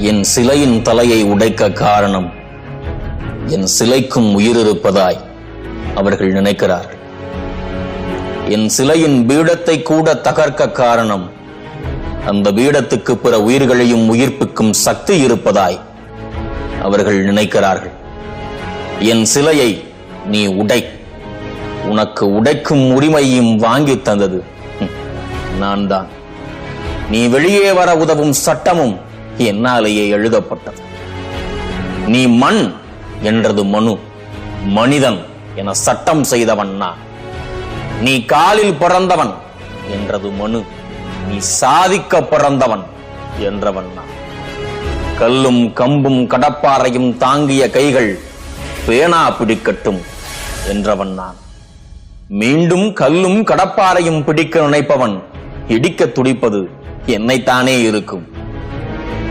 என் சிலையின் தலையை உடைக்க காரணம் என் சிலைக்கும் உயிர் இருப்பதாய் அவர்கள் நினைக்கிறார்கள். என் சிலையின் பீடத்தை கூட தகர்க்க காரணம் அந்த பீடத்துக்கு பிற உயிர்களையும் உயிர்ப்பிக்கும் சக்தி இருப்பதாய் அவர்கள் நினைக்கிறார்கள். என் சிலையை நீ உடை உனக்கு உடைக்கும் உரிமையும் வாங்கி தந்தது. நான் தான். நீ வெளியே வர உதவும் சட்டமும் என்னாலேயே எழுதப்பட்டது. நீ மண் என்றது மனு மனிதன் என சட்டம் செய்தவன் நான். நீ காலில் பிறந்தவன் என்றது மனு நீ சாதிக்க பிறந்தவன் என்றவன் நான். கல்லும் கம்பும் கடப்பாறையும் தாங்கிய கைகள் பேனா பிடிக்கட்டும் என்றவன் நான். மீண்டும் கல்லும் கடப்பாறையும் பிடிக்க நினைப்பவன் இடிக்க துடிப்பது என்னைத்தானே இருக்கும்.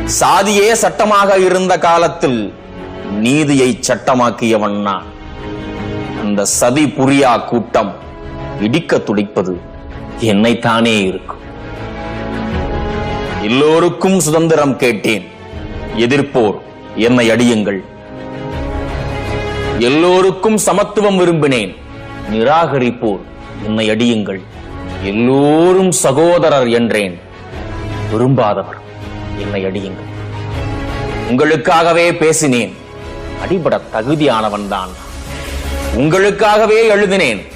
சாதியே சட்டமாக இருந்த காலத்தில் நீதியை சட்டமாக்கியவன் நான். அந்த சதி புரியா கூட்டம் இடிக்க துடிப்பது என்னைத்தானே இருக்கும். எல்லோருக்கும் சுதந்திரம் கேட்டேன். எதிர்ப்போர் என்னை அடியுங்கள். எல்லோருக்கும் சமத்துவம் விரும்பினேன். நிராகரிப்போர் என்னை அடியுங்கள். எல்லோரும் சகோதரர் என்றேன். விரும்பாதவர். என்னை அடியுங்கள். உங்களுக்காகவே பேசினேன். அடிபட தகுதியானவன் தான் நான். உங்களுக்காகவே எழுதினேன்.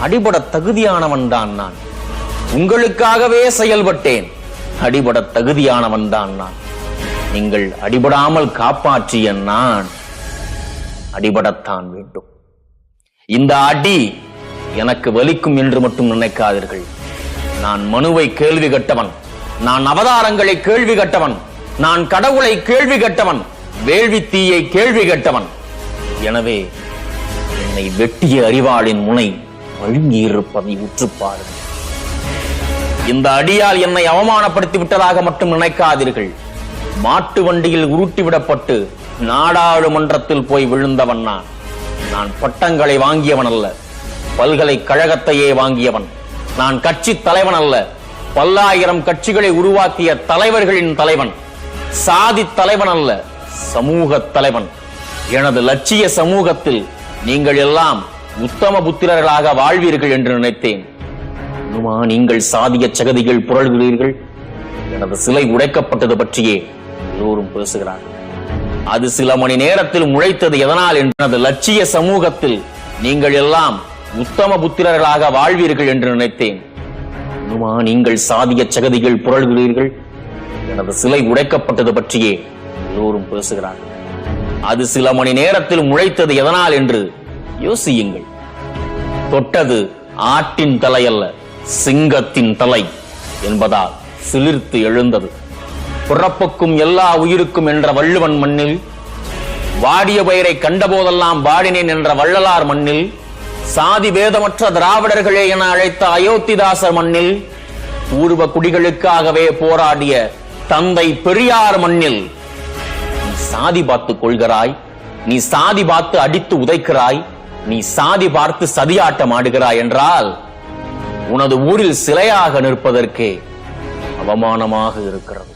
அடிபட தகுதியானவன் தான் நான். உங்களுக்காகவே செயல்பட்டேன். அடிபட தகுதியானவன் தான் நான். நீங்கள் அடிபடாமல் காப்பாற்றிய நான் அடிபடத்தான் வேண்டும். இந்த அடி எனக்கு வலிக்கும் என்று மட்டும் நினைக்காதீர்கள். நான் மனுவை கேள்வி கட்டவன். நான் அவதாரங்களை கேள்வி கட்டவன். நான் கடவுளை கேள்வி கட்டவன். வேள்வி தீயை கேள்வி கட்டவன். எனவே என்னை வெட்டிய அறிவாளின் முனை வழுங்கி இருப்பதை இந்த அடியால் என்னை அவமானப்படுத்தி விட்டதாக மட்டும் நினைக்காதீர்கள். மாட்டு வண்டியில் உருட்டி விடப்பட்டு நாடாளுமன்றத்தில் போய் விழுந்தவன் நான். நான் பட்டங்களை வாங்கியவன் அல்ல. பல்கலைக்கழகத்தையே வாங்கியவன். நான் கட்சி தலைவன் அல்ல. பல்லாயிரம் கட்சிகளை உருவாக்கிய தலைவர்களின் தலைவன். சாதி தலைவன் அல்ல சமூக தலைவன். எனது லட்சிய சமூகத்தில் நீங்கள் எல்லாம் உத்தம புத்திரர்களாக வாழ்வீர்கள் என்று நினைத்தேன். இன்னுமா நீங்கள் சாதிய சகதிகள் புரள்கிறீர்கள். எனது சிலை உடைக்கப்பட்டது பற்றியே எல்லோரும் பேசுகிறார்கள். அது சில மணி நேரத்தில் முளைத்தது எதனால் எனது லட்சிய சமூகத்தில் நீங்கள் எல்லாம் உத்தம புத்திரர்களாக வாழ்வீர்கள் என்று நினைத்தேன். அனுமா நீங்கள் சாதிய சகதிகள் புரள்கிறீர்கள். எனது சிலை உடைக்கப்பட்டது பற்றியே எல்லோரும் பேசுகிறார்கள். அது சில மணி நேரத்தில் முளைத்தது எதனால் என்று யோசியுங்கள். தொட்டது ஆட்டின் தலை அல்ல சிங்கத்தின் தலை என்பதால் சிலிர்த்து எழுந்தது. பிறப்புக்கும் எல்லா உயிருக்கும் என்ற வள்ளுவன் மண்ணில் வாடிய பயிரை கண்டபோதெல்லாம் வாடினேன் என்ற வள்ளலார் மண்ணில் சாதி வேதமற்ற திராவிடர்களே என அழைத்த அயோத்திதாசர் மண்ணில் பூர்வ குடிகளுக்காகவே போராடிய தந்தை பெரியார் மண்ணில் நீ சாதி பார்த்து கொள்கிறாய் நீ சாதி பார்த்து அடித்து உதைக்கிறாய் நீ சாதி பார்த்து சதியாட்டம் ஆடுகிறாய் என்றால் உனது ஊரில் சிலையாக நிற்பதற்கே அவமானமாக இருக்கிறது.